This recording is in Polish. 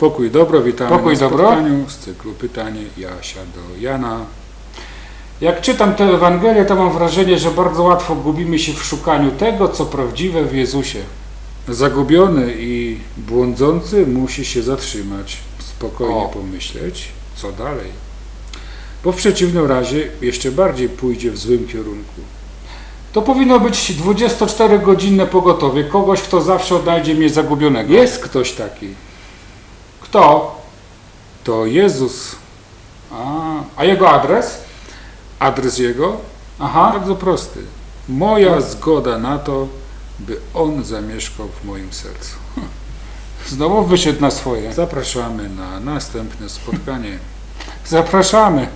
Pokój dobro, witamy Pokój na dobro. spotkaniu z cyklu pytanie Jasia do Jana. Jak czytam tę Ewangelię, to mam wrażenie, że bardzo łatwo gubimy się w szukaniu tego, co prawdziwe w Jezusie. Zagubiony i błądzący musi się zatrzymać, spokojnie O. pomyśleć, co dalej. Bo w przeciwnym razie jeszcze bardziej pójdzie w złym kierunku. To powinno być 24-godzinne pogotowie kogoś, kto zawsze odnajdzie mnie zagubionego. Jest ktoś taki. Kto? To Jezus. A, a jego adres? Adres jego? Aha. Bardzo prosty. Moja zgoda na to, by On zamieszkał w moim sercu. Znowu wyszedł na swoje. Zapraszamy na następne spotkanie. Zapraszamy.